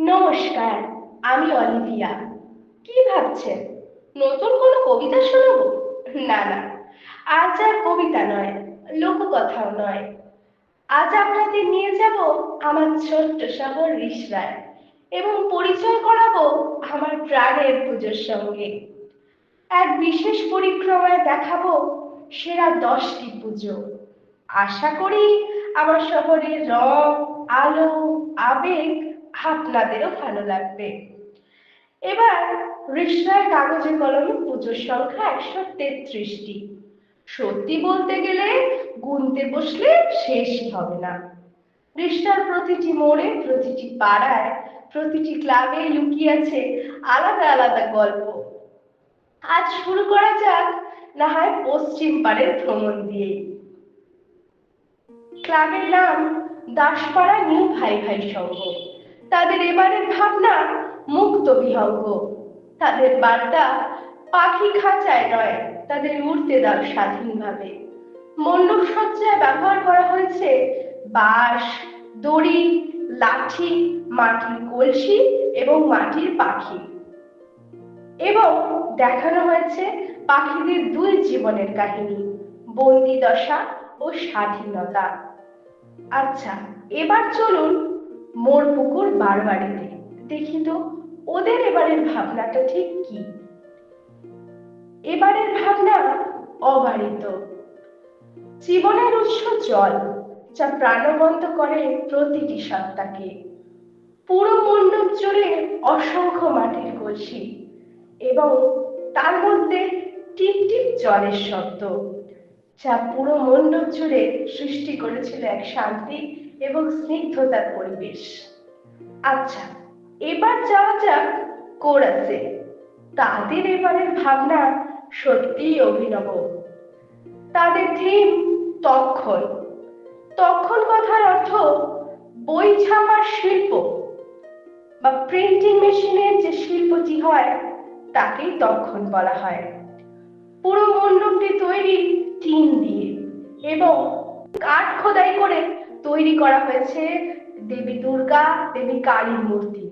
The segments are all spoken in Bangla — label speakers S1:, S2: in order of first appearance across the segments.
S1: নমস্কার, আমি অলিভিয়া। কি ভাবছেন? নতুন কোনো কবিতা শোনাবো? না না, আজ আর কবিতা নয়, লোককথাও নয়। আজ আপনাদের নিয়ে যাব আমার ছোট্ট শহর রিসরায় এবং পরিচয় করাবো আমার প্রাণের পুজোর সঙ্গে। এক বিশেষ পরিক্রমায় দেখাবো সেরা দশটি পুজো। আশা করি আমার শহরের রং, আলো, আবেগ আপনাদেরও ভালো লাগবে। এবার রিসরায় কাগজে কলমে পুজোর সংখ্যা একশো তেত্রিশটি। সত্যি বলতে গেলে গুনতে বসলে শেষই হবে না। রিসরার প্রতিটি মোড়ে, প্রতিটি পাড়ায়, প্রতিটি ক্লাবে লুকিয়ে আছে আলাদা আলাদা গল্প। আজ শুরু করা যাক না হয় পশ্চিম পাড়ের ভ্রমণ দিয়ে ক্লাবের নাম দাসপাড়া নিউ ভাই ভাই সংঘ। তাদের এবারের ভাবনা মুক্ত বিহঙ্গ। তাদের বার্তা পাখি খাঁচায় নয়, তাদের উড়তে দাও স্বাধীনভাবে। মণ্ডপ সজ্জায় ব্যবহার করা হয়েছে বাঁশ, দড়ি, লাঠি, মাটির কলসি এবং মাটির পাখি। এবং দেখানো হয়েছে পাখিদের দুই জীবনের কাহিনী বন্দি দশা ও স্বাধীনতা। আচ্ছা এবার চলুন মোর পুকুর বারবাড়িতে। দেখি তো, ওদের এবারের ভাবনাটা ঠিক কি? এবারের ভাবনা অবারিত। জীবনের উৎস জল, যা প্রাণবন্ত করে প্রতিটি সত্তাকে। পুরো মণ্ডপ জুড়ে অসংখ্য মাটির কলসি এবং তার মধ্যে টিপ টিপ জলের শব্দ, যা পুরো মণ্ডপ জুড়ে সৃষ্টি করেছিল এক শান্তি এবং স্নিগ্ধতার পরিবেশ। আচ্ছা এবার যাওয়া যাক কোরাসে। তাদের এবারের ভাবনা সত্যিই অভিনব। তাদের থিম তক্ষণ। তক্ষণ কথার অর্থ বই ছাপার শিল্প বা প্রিন্টিং মেশিনের যে শিল্পটি হয়, তাকেই তক্ষণ বলা হয়। পুরো মণ্ডপটি তৈরি টিন দিয়ে এবং কাঠ খোদাই করে তৈরি করা হয়েছে দেবী দুর্গা, দেবী কালীর মূর্তি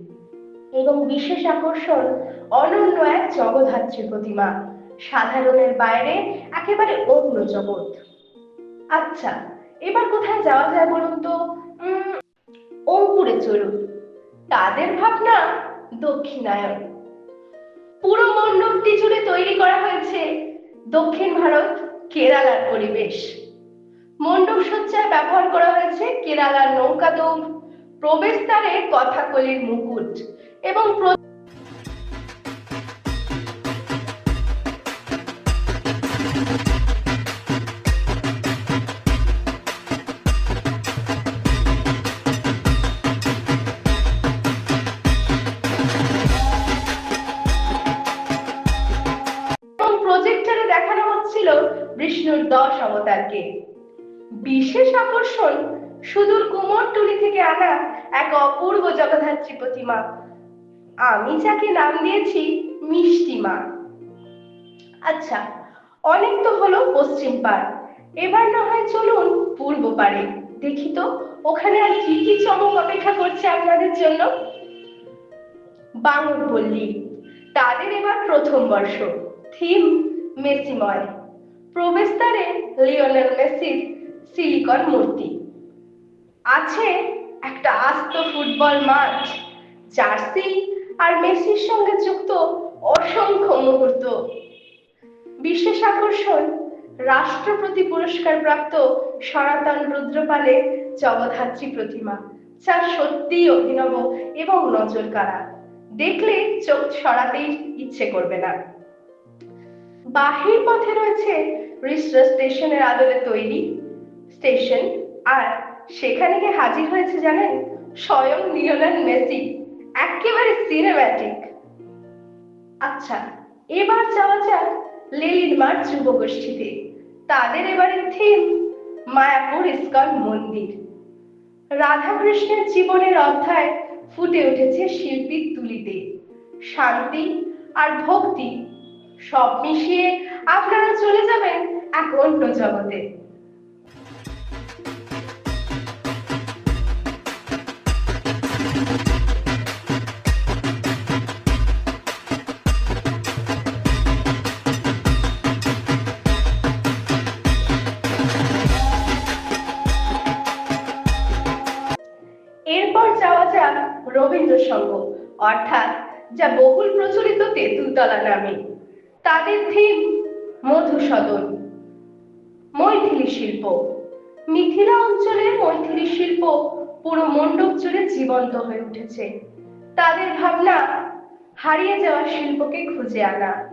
S1: এবং বিশেষ আকর্ষণ অনন্য এক জগদ্ধাত্রী প্রতিমা, সাধারণের বাইরে একেবারে অন্য জগৎ। আচ্ছা এবার কোথায় যাওয়া যায় বলুন তো? অঙ্কুরে চলুন। তাদের ভাবনা দক্ষিণায়ন। পুরো মণ্ডপটি জুড়ে তৈরি করা হয়েছে দক্ষিণ ভারত, কেরালার পরিবেশ। মণ্ডপ সজ্জায় ব্যবহার করা হয়েছে কেরালার নৌকা দৌড় প্রবেশদ্বারে কথাকলির মুকুট এবং আকর্ষণ সুদূর কুমোরটুলি থেকে আনা এক অপূর্ব জগদ্ধাত্রী প্রতিমা। আমি যাকে নাম দিয়েছি মিষ্টি মা। আচ্ছা অনেক তো হলো পশ্চিম পাড়। এবার না হয় চলুন পূর্ব পাড়ে। দেখি তো, ওখানে আর কি কি চমক অপেক্ষা করছে আপনাদের জন্য? বাঙুরপল্লী তাদের এবার প্রথম বর্ষ। থিম মেসিময় প্রবেশদ্বারে লিওনেল মেসির সিলিকন মূর্তি। আছে একটা আস্ত ফুটবল মাঠ, জার্সি আর মেসির সঙ্গে যুক্ত অসংখ্য মুহূর্ত। বিশেষ আকর্ষণ, রাষ্ট্রপতি পুরস্কার প্রাপ্ত সনাতন রুদ্রপালের জগদ্ধাত্রী প্রতিমা, যা সত্যিই অভিনব এবং নজর কাড়া দেখলে চোখ সরাতেই ইচ্ছে করবে না। বাহির পথে রয়েছে রিসরা স্টেশনের আদলে তৈরি স্টেশন। আর সেখানে গিয়ে হাজির হয়েছে জানেন? স্বয়ং লিওনেল মেসি। একেবারে সিনেম্যাটিক আচ্ছা এবার যাওয়া যাক লেলিন মাঠ যুব গোষ্ঠীতে তাদের এবারে থিম মায়াপুর ইস্কন মন্দির। রাধাকৃষ্ণের জীবনের অধ্যায় ফুটে উঠেছে শিল্পীর তুলিতে। শান্তি আর ভক্তি সব মিশিয়ে আপনারা চলে যাবেন এক অন্য জগতে। অর্থাৎ যা বহুল প্রচলিত তেঁতুলতলা নামে তাদের থিম মধুসদন, মৈথিলি শিল্প। মিথিলা অঞ্চলের মৈথিলি শিল্প পুরো মণ্ডপ জুড়ে জীবন্ত হয়ে উঠেছে। তাদের ভাবনা হারিয়ে যাওয়া শিল্পকে খুঁজে আনা।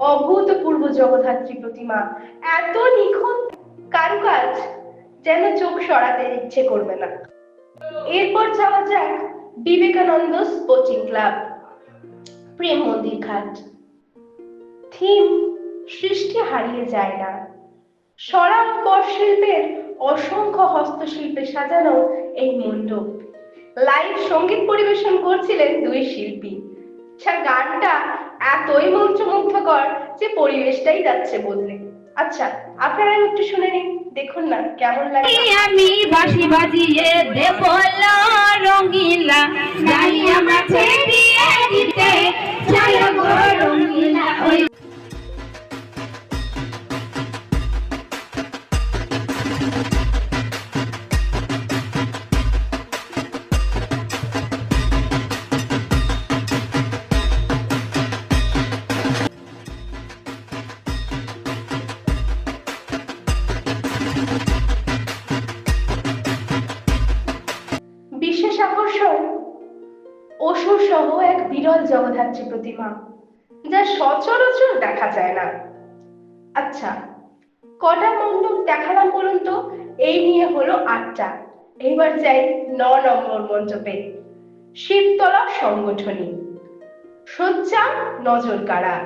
S1: অভূতপূর্ব জগদ্ধাত্রী প্রতিমা। এত নিখুঁত কারুকাজ যেন চোখ সরাতে ইচ্ছে করবে না। এরপর যাওয়া যাক বিবেকানন্দ স্পোর্টিং ক্লাব, প্রেম মন্দির ঘাট। থিম, সৃষ্টি হারিয়ে যায় না। সরা ও পটশিল্পের অসংখ্য হস্তশিল্পে সাজানো এই মণ্ডপ। লাইভ সংগীত পরিবেশন করছিলেন দুই শিল্পী। আচ্ছা গানটা এতই মন্ত্রমুগ্ধকর যে পরিবেশটাই যাচ্ছে বদলে। আচ্ছা আপনারা একটু শুনে নিন, দেখুন না কেমন লাগে।
S2: আমি বাসি বাজিয়ে দেব রঙিলা যাই আমরা ছেড়ে দিতে চাই গো রঙিলা। ওই
S1: সহ এক বিরল জগদ্ধাত্রী প্রতিমা, যা সচরাচর দেখা যায় না। আচ্ছা কটা মণ্ডপ দেখালাম বলুন তো? এই নিয়ে হলো আটটা। এবার যাই ন নম্বর মণ্ডপে। শিবতলা সংগঠনী। সজ্জা নজর কাড়া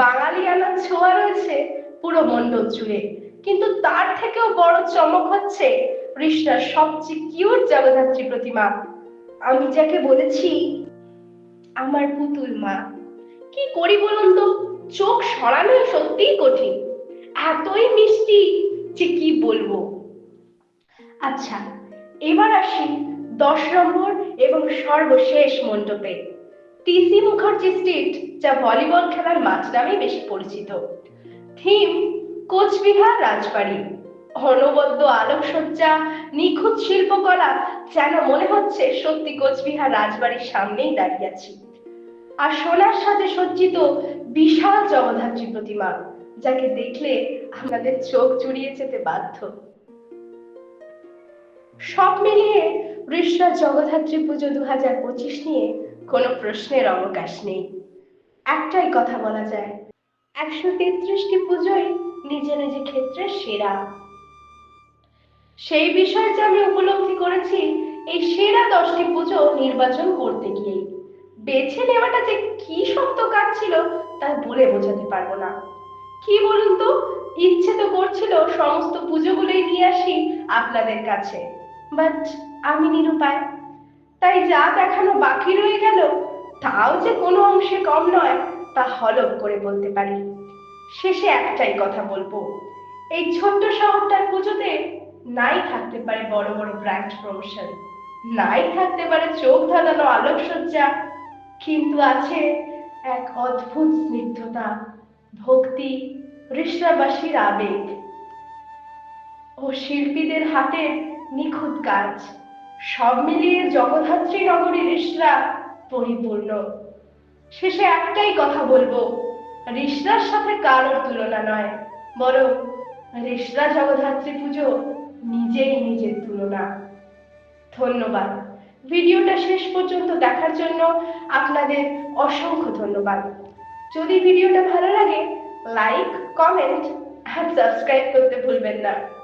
S1: বাঙালিয়ানা ছোঁয়া রয়েছে পুরো মণ্ডপ জুড়ে, কিন্তু তার থেকেও বড় চমক হচ্ছে কৃষ্ণার সবচেয়ে কিউট জগদ্ধাত্রী প্রতিমা। আমি যাকে বলেছি আমার পুতুল মা। কি করি বলুন তো? চোখ সরানো সত্যিই কঠিন। এতই মিষ্টি যে কি বলব? আচ্ছা এবার আসি দশ নম্বর এবং সর্বশেষ মণ্ডপে। টিসি মুখার্জি স্ট্রিট, যা ভলিবল খেলার মাঠ নামে বেশি পরিচিত। থিম, কোচবিহার রাজবাড়ি। অনবদ্য আলোকসজ্জা, নিখুঁত শিল্পকলা, যেন মনে হচ্ছে সত্যি কোচবিহার রাজবাড়ির সামনেই দাঁড়িয়ে আছি। আর সোনার সাথে সজ্জিত বিশাল জগদ্ধাত্রী প্রতিমা, যাকে দেখলে আমাদের চোখ জুড়িয়ে যেতে বাধ্য। সব মিলিয়ে ঋষরা জগদ্ধাত্রী পুজো দু হাজার পঁচিশ নিয়ে কোনো প্রশ্নের অবকাশ নেই। একটাই কথা বলা যায়, একশো তেত্রিশটি পুজোই নিজে নিজে ক্ষেত্রে সেরা। সেই বিষয় যে আমি উপলব্ধি করেছি, এই সেরা দশটি পুজো নির্বাচন করতে গিয়েই বেছে নেওয়াটা যে কি শক্ত কাজ ছিল, তা বলে বোঝাতে পারব না। কি বলুন তো, ইচ্ছে তো করছিল সমস্ত পুজোগুলোই নিয়ে আসি আপনাদের কাছে। বাট আমি নিরুপায়। তাই যা দেখানো বাকি রয়ে গেল, তাও যে কোনো অংশে কম নয়, তা হলপ করে বলতে পারি। শেষে একটাই কথা বলব। এই ছোট্ট শহরটার পুজোতে নাই থাকতে পারে বড় বড় ব্র্যান্ড প্রমোশন নাই থাকতে পারে চোখ ধাঁধানো আলোকসজ্জা, কিন্তু আছে এক অদ্ভুত স্নিগ্ধতা, ভক্তি ঋষরাবাসীর আবেগ। ও শিল্পীদের হাতে নিখুঁত কাজ, সব মিলিয়ে জগদ্ধাত্রী নগরীর ঋষরা পরিপূর্ণ। শেষে একটাই কথা বলব ঋষরার সাথে কারোর তুলনা নয়, বরং ঋষরা জগদ্ধাত্রী পুজো নিজেই নিজের তুলনা। ধন্যবাদ। ভিডিওটা শেষ পর্যন্ত দেখার জন্য আপনাদের অসংখ্য ধন্যবাদ। যদি ভিডিওটা ভালো লাগে লাইক কমেন্ট আর সাবস্ক্রাইব করতে ভুলবেন না।